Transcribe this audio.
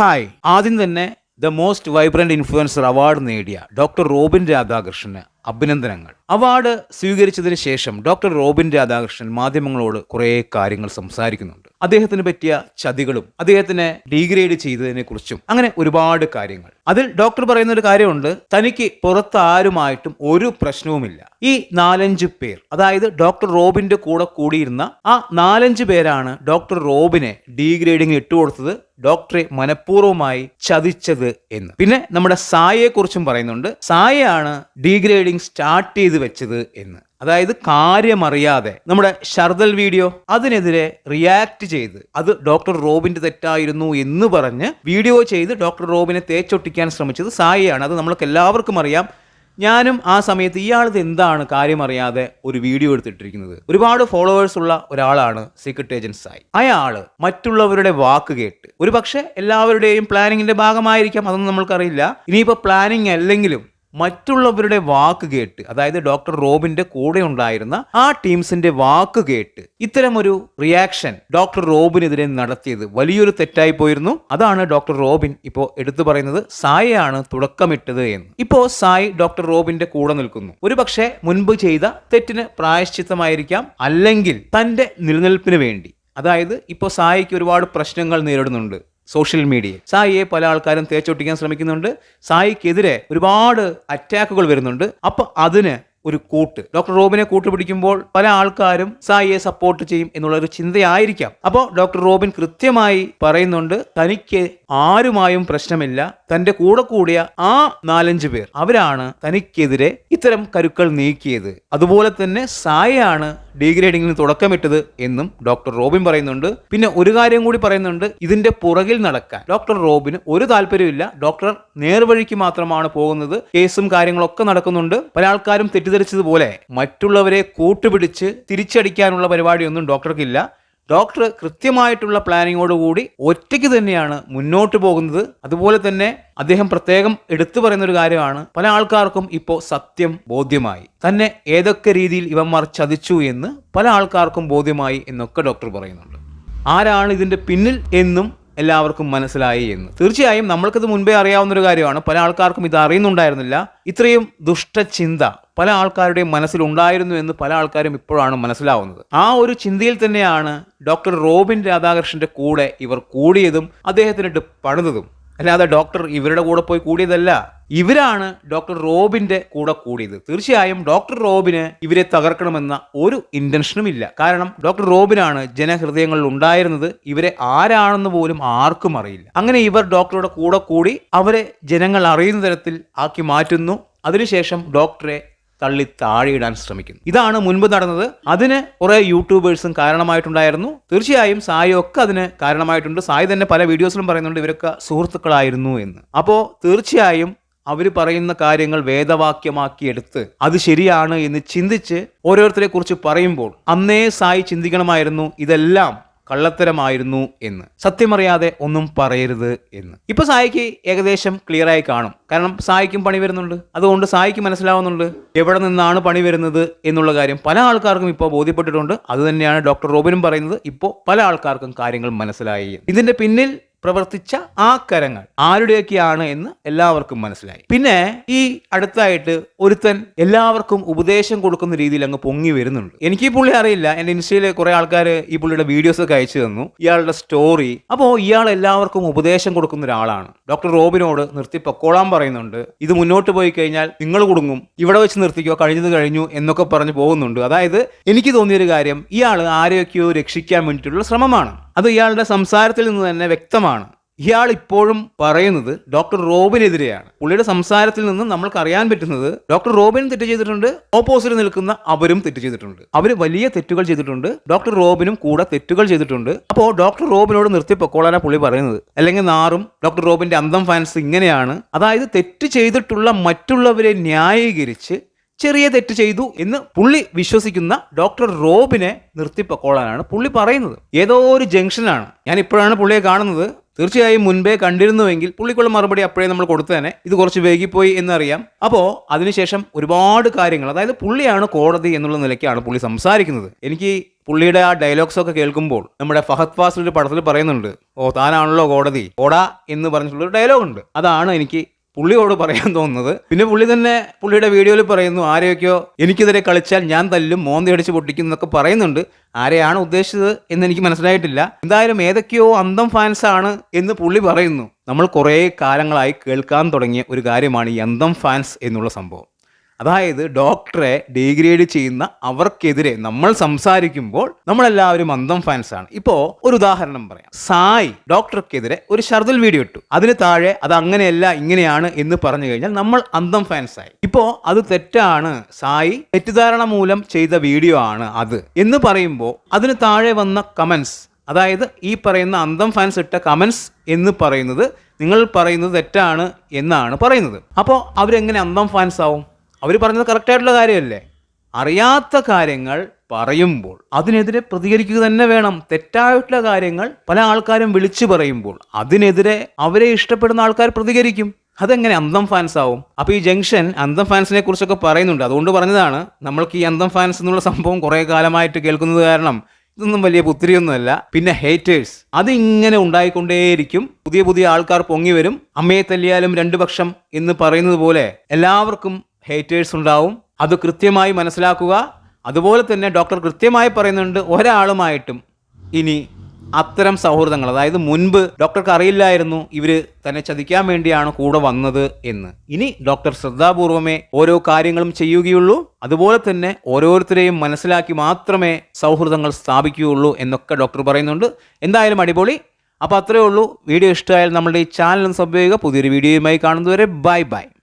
Hi. ആദ്യം തന്നെ the most vibrant influencer award നേടിയ ഡോക്ടർ റോബിൻ രാധാകൃഷ്ണന് അഭിനന്ദനങ്ങൾ. അവാർഡ് സ്വീകരിച്ചതിന് ശേഷം ഡോക്ടർ റോബിൻ രാധാകൃഷ്ണൻ മാധ്യമങ്ങളോട് കുറേ കാര്യങ്ങൾ സംസാരിക്കുന്നുണ്ട്. അദ്ദേഹത്തിന് പറ്റിയ ചതികളും അദ്ദേഹത്തിനെ ഡീഗ്രേഡ് ചെയ്തതിനെ കുറിച്ചും അങ്ങനെ ഒരുപാട് കാര്യങ്ങൾ. അതിൽ ഡോക്ടർ പറയുന്ന ഒരു കാര്യമുണ്ട് തനിക്ക് പുറത്ത് ആരുമായിട്ടും ഒരു പ്രശ്നവുമില്ല. ഈ നാലഞ്ച് പേർ അതായത് ഡോക്ടർ റോബിന്റെ കൂടെ കൂടിയിരുന്ന ആ നാലഞ്ച് പേരാണ് ഡോക്ടർ റോബിനെ ഡീഗ്രേഡിംഗ് ഇട്ടുകൊടുത്തത് ഡോക്ടറെ മനഃപൂർവമായി ചതിച്ചത് എന്ന്. പിന്നെ നമ്മുടെ സായയെ കുറിച്ചും പറയുന്നുണ്ട്. സായയാണ് ഡീഗ്രേഡിംഗ് സ്റ്റാർട്ട് ചെയ്ത് വെച്ചത് എന്ന്. അതായത് കാര്യമറിയാതെ നമ്മുടെ ഷർദൽ വീഡിയോ അതിനെതിരെ റിയാക്ട് ചെയ്ത് അത് ഡോക്ടർ റോബിന്റെ തെറ്റായിരുന്നു എന്ന് പറഞ്ഞ് വീഡിയോ ചെയ്ത് ഡോക്ടർ റോബിനെ തേച്ചൊട്ടിക്കാൻ ശ്രമിച്ചത് സായയാണ്. അത് നമ്മൾക്ക് എല്ലാവർക്കും അറിയാം. ഞാനും ആ സമയത്ത് ഇയാളത് എന്താണ് കാര്യമറിയാതെ ഒരു വീഡിയോ എടുത്തിട്ടിരിക്കുന്നത്. ഒരുപാട് ഫോളോവേഴ്സ് ഉള്ള ഒരാളാണ് സീക്രട്ട് ഏജൻസ് ആയി അയാൾ മറ്റുള്ളവരുടെ വാക്ക് കേട്ട് ഒരു എല്ലാവരുടെയും പ്ലാനിങ്ങിന്റെ ഭാഗമായിരിക്കാം അതൊന്നും നമ്മൾക്കറിയില്ല. ഇനിയിപ്പോൾ പ്ലാനിങ് അല്ലെങ്കിലും മറ്റുള്ളവരുടെ വാക്ക് കേട്ട് അതായത് ഡോക്ടർ റോബിന്റെ കൂടെ ഉണ്ടായിരുന്ന ആ ടീംസിന്റെ വാക്ക് കേട്ട് ഇത്തരം ഒരു റിയാക്ഷൻ ഡോക്ടർ റോബിനെതിരെ നടത്തിയത് വലിയൊരു തെറ്റായി പോയിരുന്നു. അതാണ് ഡോക്ടർ റോബിൻ ഇപ്പോൾ എടുത്തു പറയുന്നത് സായയാണ് തുടക്കമിട്ടത് എന്ന്. ഇപ്പോൾ സായ് ഡോക്ടർ റോബിന്റെ കൂടെ നിൽക്കുന്നു. ഒരു പക്ഷേ മുൻപ് ചെയ്ത തെറ്റിന് പ്രായശ്ചിത്തമായിരിക്കാം അല്ലെങ്കിൽ തന്റെ നിലനിൽപ്പിന് വേണ്ടി. അതായത് ഇപ്പോൾ സായിക്ക് ഒരുപാട് പ്രശ്നങ്ങൾ നേരിടുന്നുണ്ട്. സോഷ്യൽ മീഡിയയിൽ. സായിയെ പല ആൾക്കാരും തേച്ചൊട്ടിക്കാൻ ശ്രമിക്കുന്നുണ്ട്. സായിക്കെതിരെ ഒരുപാട് അറ്റാക്കുകൾ വരുന്നുണ്ട്. അപ്പോൾ അതിന് ഒരു കൂട്ട്. ഡോക്ടർ റോബിനെ കൂട്ടുപിടിക്കുമ്പോൾ പല ആൾക്കാരും സായിയെ സപ്പോർട്ട് ചെയ്യും എന്നുള്ള ഒരു ചിന്തയായിരിക്കാം. അപ്പോൾ ഡോക്ടർ റോബിൻ കൃത്യമായി പറയുന്നുണ്ട് തനിക്ക് ആരുമായും പ്രശ്നമില്ല. തന്റെ കൂടെ കൂടിയ ആ നാലഞ്ച് പേർ അവരാണ് തനിക്കെതിരെ ഇത്തരം കരുക്കൾ നീക്കിയത്. അതുപോലെ തന്നെ സായയാണ് ഡീഗ്രേഡിങ്ങിന് തുടക്കമിട്ടത് എന്നും ഡോക്ടർ റോബിൻ പറയുന്നുണ്ട്. പിന്നെ ഒരു കാര്യം കൂടി പറയുന്നുണ്ട് ഇതിന്റെ പുറകിൽ നടക്കാൻ. ഡോക്ടർ റോബിന് ഒരു താല്പര്യമില്ല ഡോക്ടർ നേർവഴിക്ക് മാത്രമാണ് പോകുന്നത്. കേസും കാര്യങ്ങളൊക്കെ നടക്കുന്നുണ്ട്. പല ആൾക്കാരും തെറ്റിദ്ധരിച്ചതുപോലെ മറ്റുള്ളവരെ കൂട്ടുപിടിച്ച് തിരിച്ചടിക്കാനുള്ള പരിപാടിയൊന്നും ഡോക്ടർക്കില്ല. ഡോക്ടർ കൃത്യമായിട്ടുള്ള പ്ലാനിങ്ങോടുകൂടി ഒറ്റയ്ക്ക് തന്നെയാണ് മുന്നോട്ട് പോകുന്നത്. അതുപോലെ തന്നെ അദ്ദേഹം പ്രത്യേകം എടുത്തു പറയുന്ന ഒരു കാര്യമാണ്. പല ആൾക്കാർക്കും ഇപ്പോൾ സത്യം ബോധ്യമായി. തന്നെ ഏതൊക്കെ രീതിയിൽ ഇവന്മാർ ചതിച്ചു എന്ന് പല ആൾക്കാർക്കും ബോധ്യമായി എന്നൊക്കെ ഡോക്ടർ പറയുന്നുണ്ട്. ആരാണ് ഇതിന്റെ പിന്നിൽ എന്നും എല്ലാവർക്കും മനസ്സിലായി എന്ന്. തീർച്ചയായും നമ്മൾക്കിത് മുൻപേ അറിയാവുന്ന ഒരു കാര്യമാണ്. പല ആൾക്കാർക്കും ഇത് അറിയുന്നുണ്ടായിരുന്നില്ല. ഇത്രയും ദുഷ്ടചിന്ത പല ആൾക്കാരുടെയും മനസ്സിലുണ്ടായിരുന്നു എന്ന് പല ആൾക്കാരും ഇപ്പോഴാണ് മനസ്സിലാവുന്നത്. ആ ഒരു ചിന്തയിൽ തന്നെയാണ് ഡോക്ടർ റോബിൻ രാധാകൃഷ്ണന്റെ കൂടെ ഇവർ കൂടിയതും അദ്ദേഹത്തിനിട്ട് പണിതതും. അല്ലാതെ ഡോക്ടർ ഇവരുടെ കൂടെ പോയി കൂടിയതല്ല. ഇവരാണ് ഡോക്ടർ റോബിന്റെ കൂടെ കൂടിയത്. തീർച്ചയായും ഡോക്ടർ റോബിന് ഇവരെ തകർക്കണമെന്ന ഒരു ഇന്റൻഷനും ഇല്ല. കാരണം ഡോക്ടർ റോബിനാണ് ജനഹൃദയങ്ങളിൽ ഉണ്ടായിരുന്നത്. ഇവരെ ആരാണെന്ന് പോലും ആർക്കും അറിയില്ല. അങ്ങനെ ഇവർ ഡോക്ടറുടെ കൂടെ കൂടി അവരെ ജനങ്ങൾ അറിയുന്ന തരത്തിൽ ആക്കി മാറ്റുന്നു. അതിനുശേഷം ഡോക്ടറെ തള്ളി താഴെയിടാൻ ശ്രമിക്കുന്നു. ഇതാണ് മുൻപ് നടന്നത്. അതിന് കുറെ യൂട്യൂബേഴ്സും കാരണമായിട്ടുണ്ടായിരുന്നു. തീർച്ചയായും സായി ഒക്കെ അതിന് കാരണമായിട്ടുണ്ട്. സായി തന്നെ പല വീഡിയോസിലും പറയുന്നുണ്ട് ഇവരൊക്കെ സുഹൃത്തുക്കളായിരുന്നു എന്ന്. അപ്പോൾ തീർച്ചയായും അവർ പറയുന്ന കാര്യങ്ങൾ വേദവാക്യമാക്കി എടുത്ത് അത് ശരിയാണ് എന്ന് ചിന്തിച്ച് ഓരോരുത്തരെ കുറിച്ച് പറയുമ്പോൾ അന്നേ സായി ചിന്തിക്കണമായിരുന്നു ഇതെല്ലാം കള്ളത്തരമായിരുന്നു എന്ന്. സത്യമറിയാതെ ഒന്നും പറയരുത് എന്ന്. ഇപ്പൊ സായിക്ക് ഏകദേശം ക്ലിയർ ആയി കാണും. കാരണം സായിക്കും പണി വരുന്നുണ്ട്. അതുകൊണ്ട് സായിക്ക് മനസ്സിലാവുന്നുണ്ട് എവിടെ നിന്നാണ് പണി വരുന്നത് എന്നുള്ള കാര്യം പല ആൾക്കാർക്കും ഇപ്പോൾ ബോധ്യപ്പെട്ടിട്ടുണ്ട്. അത് തന്നെയാണ് ഡോക്ടർ റോബിനും പറയുന്നത്. ഇപ്പോൾ പല ആൾക്കാർക്കും കാര്യങ്ങൾ മനസ്സിലായി ഇതിന്റെ പിന്നിൽ പ്രവർത്തിച്ച ആ കരങ്ങൾ ആരുടെയൊക്കെയാണ് എന്ന് എല്ലാവർക്കും മനസ്സിലായി. പിന്നെ ഈ അടുത്തായിട്ട് ഒരുത്തൻ എല്ലാവർക്കും ഉപദേശം കൊടുക്കുന്ന രീതിയിൽ അങ്ങ് പൊങ്ങി വരുന്നുണ്ട്. എനിക്ക് ഈ പുള്ളി അറിയില്ല. എന്റെ ഇൻസ്റ്റയിൽ കുറെ ആൾക്കാർ ഈ പുള്ളിയുടെ വീഡിയോസ് ഒക്കെ അയച്ചു തന്നു. ഇയാളുടെ സ്റ്റോറി അപ്പോൾ ഇയാൾ എല്ലാവർക്കും ഉപദേശം കൊടുക്കുന്ന ഒരാളാണ്. ഡോക്ടർ റോബിനോട് നിർത്തി പൊക്കോളാൻ പറയുന്നുണ്ട്. ഇത് മുന്നോട്ട് പോയി കഴിഞ്ഞാൽ നിങ്ങൾ കുടുങ്ങും. ഇവിടെ വെച്ച് നിർത്തിക്കോ. കഴിഞ്ഞത് കഴിഞ്ഞു എന്നൊക്കെ പറഞ്ഞു പോകുന്നുണ്ട്. അതായത് എനിക്ക് തോന്നിയൊരു കാര്യം ഇയാൾ ആരെയൊക്കെയോ രക്ഷിക്കാൻ വേണ്ടിയിട്ടുള്ള ശ്രമമാണ്. അത് ഇയാളുടെ സംസാരത്തിൽ നിന്ന് തന്നെ വ്യക്തമാണ്. ഇയാൾ ഇപ്പോഴും പറയുന്നത് ഡോക്ടർ റോബിനെതിരെയാണ്. പുള്ളിയുടെ സംസാരത്തിൽ നിന്ന് നമ്മൾക്ക് അറിയാൻ പറ്റുന്നത് ഡോക്ടർ റോബിൻ തെറ്റ് ചെയ്തിട്ടുണ്ട് ഓപ്പോസിറ്റ് നിൽക്കുന്ന അവരും തെറ്റ് ചെയ്തിട്ടുണ്ട്. അവർ വലിയ തെറ്റുകൾ ചെയ്തിട്ടുണ്ട് ഡോക്ടർ റോബിനും കൂടെ തെറ്റുകൾ ചെയ്തിട്ടുണ്ട്. അപ്പോൾ ഡോക്ടർ റോബിനോട് നിർത്തി പൊക്കോളാനാ പുള്ളി പറയുന്നത്. അല്ലെങ്കിൽ നാറും ഡോക്ടർ റോബിന്റെ അന്തം ഫാൻസ് ഇങ്ങനെയാണ്. അതായത് തെറ്റ് ചെയ്തിട്ടുള്ള മറ്റുള്ളവരെ ന്യായീകരിച്ച് ചെറിയ തെറ്റ് ചെയ്തു എന്ന് പുള്ളി വിശ്വസിക്കുന്ന ഡോക്ടർ റോബിനെ നിർത്തിപ്പക്കോളാനാണ് പുള്ളി പറയുന്നത്. ഏതോ ഒരു ജംഗ്ഷനാണ്. ഞാൻ ഇപ്പോഴാണ് പുള്ളിയെ കാണുന്നത്. തീർച്ചയായും മുൻപേ കണ്ടിരുന്നുവെങ്കിൽ പുള്ളിക്കുള്ള മറുപടി അപ്പോഴേ നമ്മൾ കൊടുത്തു തന്നെ ഇത് കുറച്ച് വൈകിപ്പോയി എന്നറിയാം. അപ്പോൾ അതിനുശേഷം ഒരുപാട് കാര്യങ്ങൾ അതായത് പുള്ളിയാണ് കോടതി എന്നുള്ള നിലയ്ക്കാണ് പുള്ളി സംസാരിക്കുന്നത്. എനിക്ക് പുള്ളിയുടെ ആ ഡയലോഗ്സ് ഒക്കെ കേൾക്കുമ്പോൾ നമ്മുടെ ഫഹദ് ഫാസിൽ ഒരു പടത്തിൽ പറയുന്നുണ്ട് ഓ താനാണല്ലോ കോടതി. ഓടാ എന്ന് പറഞ്ഞിട്ടുള്ള ഒരു ഡയലോഗ് ഉണ്ട് അതാണ് എനിക്ക് പുള്ളിയോട് പറയാൻ തോന്നുന്നത്. പിന്നെ പുള്ളി തന്നെ പുള്ളിയുടെ വീഡിയോയിൽ പറയുന്നു ആരെയൊക്കെയോ എനിക്കെതിരെ കളിച്ചാൽ ഞാൻ തല്ലും മോന്തയടിച്ച് പൊട്ടിക്കും എന്നൊക്കെ പറയുന്നുണ്ട്. ആരെയാണ് ഉദ്ദേശിച്ചത് എന്ന് എനിക്ക് മനസ്സിലായിട്ടില്ല. എന്തായാലും ഏതൊക്കെയോ അന്തം ഫാൻസ് ആണ് എന്ന് പുള്ളി പറയുന്നു. നമ്മൾ കുറേ കാലങ്ങളായി കേൾക്കാൻ തുടങ്ങിയ ഒരു കാര്യമാണ് ഈ അന്തം ഫാൻസ് എന്നുള്ള സംഭവം. അതായത് ഡോക്ടറെ ഡീഗ്രേഡ് ചെയ്യുന്ന അവർക്കെതിരെ നമ്മൾ സംസാരിക്കുമ്പോൾ നമ്മളെല്ലാവരും അന്തം ഫാൻസ് ആണ്. ഇപ്പോ ഒരു ഉദാഹരണം പറയാം. സായി ഡോക്ടർക്കെതിരെ ഒരു ഷർദിൽ വീഡിയോ ഇട്ടു. അതിന് താഴെ അത് അങ്ങനെയല്ല ഇങ്ങനെയാണ് എന്ന് പറഞ്ഞു കഴിഞ്ഞാൽ നമ്മൾ അന്തം ഫാൻസ് ആയി. ഇപ്പോ അത് തെറ്റാണ്. സായി തെറ്റിദ്ധാരണ മൂലം ചെയ്ത വീഡിയോ ആണ് അത്. എന്ന് പറയുമ്പോൾ അതിന് താഴെ വന്ന കമൻസ് അതായത് ഈ പറയുന്ന അന്തം ഫാൻസ് ഇട്ട കമൻസ് എന്ന് പറയുന്നത് നിങ്ങൾ പറയുന്നത് തെറ്റാണ് എന്നാണ് പറയുന്നത്. അപ്പോൾ അവരെങ്ങനെ അന്തം ഫാൻസ് ആവും? അവർ പറഞ്ഞത് കറക്റ്റായിട്ടുള്ള കാര്യമല്ലേ? അറിയാത്ത കാര്യങ്ങൾ പറയുമ്പോൾ അതിനെതിരെ പ്രതികരിക്കുക തന്നെ വേണം. തെറ്റായിട്ടുള്ള കാര്യങ്ങൾ പല ആൾക്കാരും വിളിച്ചു പറയുമ്പോൾ അതിനെതിരെ അവരെ ഇഷ്ടപ്പെടുന്ന ആൾക്കാർ പ്രതികരിക്കും. അതെങ്ങനെ അന്തം ഫാൻസ് ആവും? അപ്പോൾ ഈ ജംഗ്ഷൻ അന്തം ഫാൻസിനെ കുറിച്ചൊക്കെ പറയുന്നുണ്ട്. അതുകൊണ്ട് പറഞ്ഞതാണ് നമ്മൾക്ക് ഈ അന്തം ഫാൻസ് എന്നുള്ള സംഭവം കുറേ കാലമായിട്ട് കേൾക്കുന്നത് കാരണം ഇതൊന്നും വലിയ പുത്തിരിയൊന്നുമല്ല. പിന്നെ ഹേറ്റേഴ്സ് അതിങ്ങനെ ഉണ്ടായിക്കൊണ്ടേയിരിക്കും. പുതിയ പുതിയ ആൾക്കാർ പൊങ്ങി വരും. അമ്മയെ തല്ലിയാലും രണ്ടു പക്ഷം എന്ന് പറയുന്നത് പോലെ എല്ലാവർക്കും ഹേറ്റേഴ്സ് ഉണ്ടാവും. അത് കൃത്യമായി മനസ്സിലാക്കുക. അതുപോലെ തന്നെ ഡോക്ടർ കൃത്യമായി പറയുന്നുണ്ട് ഒരാളുമായിട്ടും ഇനി അത്തരം സൗഹൃദങ്ങൾ അതായത് മുൻപ് ഡോക്ടർക്ക് അറിയില്ലായിരുന്നു ഇവർ തന്നെ ചതിക്കാൻ വേണ്ടിയാണ് കൂടെ വന്നത് എന്ന്. ഇനി ഡോക്ടർ ശ്രദ്ധാപൂർവമേ ഓരോ കാര്യങ്ങളും ചെയ്യുകയുള്ളൂ. അതുപോലെ തന്നെ ഓരോരുത്തരെയും മനസ്സിലാക്കി മാത്രമേ സൗഹൃദങ്ങൾ സ്ഥാപിക്കുകയുള്ളൂ എന്നൊക്കെ ഡോക്ടർ പറയുന്നുണ്ട്. എന്തായാലും അടിപൊളി. അപ്പോൾ അത്രയേ ഉള്ളൂ. വീഡിയോ ഇഷ്ടമായാൽ നമ്മുടെ ഈ ചാനലും സബ് ചെയ്യുക. പുതിയൊരു വീഡിയോയുമായി കാണുന്നതുവരെ ബൈ ബൈ